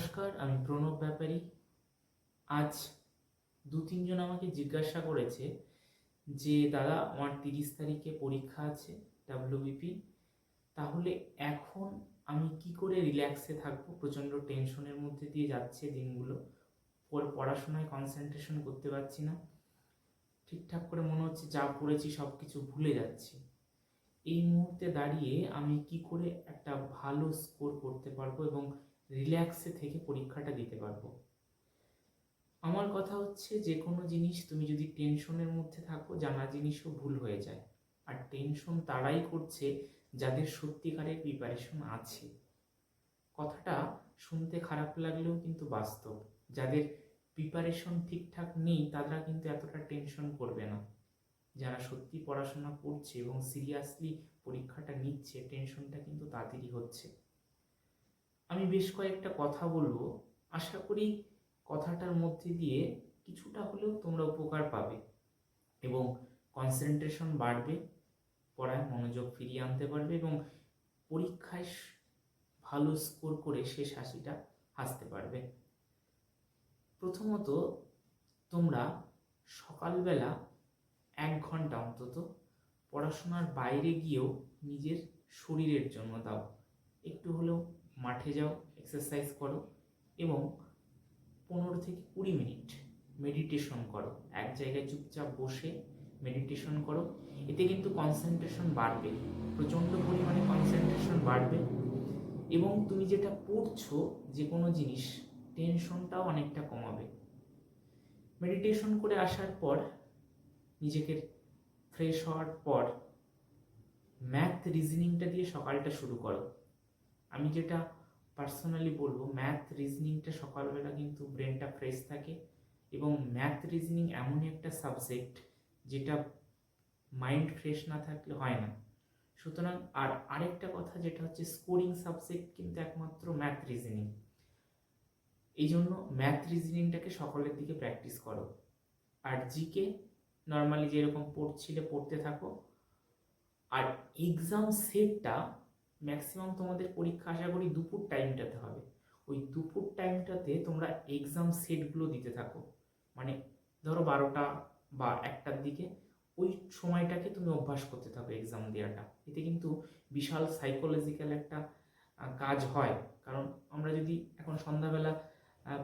নমস্কার, আমি প্রণব ব্যাপারী। আজ দু তিনজন আমাকে জিজ্ঞাসা করেছে যে, দাদা, আমার তিরিশ তারিখে পরীক্ষা আছে ডাব্লিউবিপি তাহলে এখন আমি কি করে রিল্যাক্সে থাকব? প্রচণ্ড টেনশনের মধ্যে দিয়ে যাচ্ছে দিনগুলো। পড়াশোনায় কনসেন্ট্রেশন করতে পারছি না। ঠিকঠাক করে মনে হচ্ছে যা পড়েছি সব কিছু ভুলে যাচ্ছি। এই মুহূর্তে দাঁড়িয়ে আমি কি করে একটা ভালো স্কোর করতে পারব এবং রিল্যাক্সে থেকে পরীক্ষাটা দিতে পারব। আমার কথা হচ্ছে যে কোনো জিনিস তুমি যদি টেনশনের মধ্যে থাকো, জানা জিনিসও ভুল হয়ে যায়। আর টেনশন তারাই করছে যাদের সত্যিকারের প্রিপারেশন আছে। কথাটা শুনতে খারাপ লাগলেও কিন্তু বাস্তব। যাদের প্রিপারেশন ঠিকঠাক নেই, তারা কিন্তু এতটা টেনশন করবে না। যারা সত্যি পড়াশোনা করছে এবং সিরিয়াসলি পরীক্ষাটা নিচ্ছে টেনশনটা কিন্তু তাড়াতাড়ি হচ্ছে। আমি বেশ কয়েকটা কথা বলব। আশা করি কথাটার মধ্যে দিয়ে কিছুটা হলেও তোমরা উপকার পাবে এবং কনসেন্ট্রেশন বাড়বে, পড়ায় মনোযোগ ফিরিয়ে আনতে পারবে এবং পরীক্ষায় ভালো স্কোর করে শেষ হাসিটা হাসতে পারবে। প্রথমত তোমরা সকালবেলা এক ঘণ্টা অন্তত পড়াশোনার বাইরে গিয়েও নিজের শরীরের জন্য দাও। একটু হলেও মাঠে যাও এক্সারসাইজ করো এবং পনেরো থেকে কুড়ি মিনিট মেডিটেশন করো। এক জায়গায় চুপচাপ বসে মেডিটেশন করো। এতে কিন্তু কনসেন্ট্রেশন বাড়বে, প্রচণ্ড পরিমাণে কনসেন্ট্রেশন বাড়বে এবং তুমি যেটা পড়ছো যে কোনো জিনিস টেনশনটাও অনেকটা কমাবে। মেডিটেশন করে আসার পর, নিজেকে ফ্রেশ হওয়ার পর ম্যাথ রিজনিংটা দিয়ে সকালটা শুরু করো। আমি যেটা পার্সোনালি বলব ম্যাথ রিজনিংটা সকালবেলা কিন্তু ব্রেনটা ফ্রেশ থাকে এবং ম্যাথ রিজনিং এমনই একটা সাবজেক্ট যেটা মাইন্ড ফ্রেশ না থাকলে হয় না। সুতরাং আর আরেকটা কথা যেটা হচ্ছে স্কোরিং সাবজেক্ট কিন্তু একমাত্র ম্যাথ রিজনিং এই জন্য ম্যাথ রিজনিংটাকে সকালের দিকে প্র্যাকটিস করো। আর জিকে নর্মালি যেরকম পড়ছিলে, পড়তে থাকো। আর এক্সাম সেটটা ম্যাক্সিমাম তোমাদের পরীক্ষা আশা করি দুপুর টাইমটাতে হবে। ওই দুপুর টাইমটাতে তোমরা এক্সাম সেটগুলো দিতে থাকো। মানে ধরো বারোটা বা একটার দিকে ওই সময়টাকে তুমি অভ্যাস করতে থাকো এক্সাম দেওয়াটা। এতে কিন্তু বিশাল সাইকোলজিক্যাল একটা কাজ হয়। কারণ আমরা যদি এখন সন্ধ্যাবেলা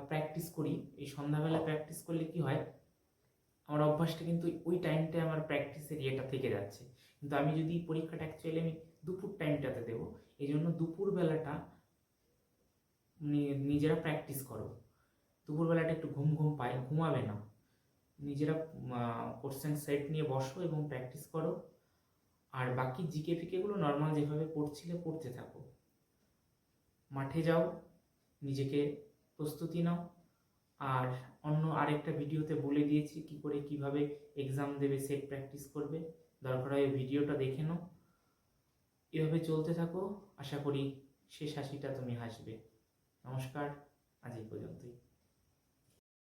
প্র্যাকটিস করি, এই সন্ধ্যাবেলা প্র্যাকটিস করলে কি হয়? আমার অভ্যাসটা কিন্তু ওই টাইমটায় আমার প্র্যাকটিসের ইয়েটা থেকে যাচ্ছে। কিন্তু আমি যদি পরীক্ষাটা অ্যাকচুয়ালি আমি দুপুর টাইমটাতে দেবো, এই জন্য দুপুরবেলাটা নিজেরা প্র্যাকটিস করো। দুপুরবেলাটা একটু ঘুম ঘুম পায়, ঘুমাবে না। নিজেরা কোশ্চেন সেট নিয়ে বসো এবং প্র্যাকটিস করো। আর বাকি জিকে ফিকেগুলো নর্মাল যেভাবে পড়ছিলে, পড়তে থাকো। মাঠে যাও, নিজেকে প্রস্তুতি নাও। আর অন্য আরেকটা ভিডিওতে বলে দিয়েছি কি করে, কীভাবে এক্সাম দেবে সেট প্র্যাকটিস করবে। দরকার হয় ভিডিওটা দেখে নাও। এভাবে চলতে থাকো। আশা করি শেষ হাসিটা তুমি হাসবে। নমস্কার। আজ এই পর্যন্তই।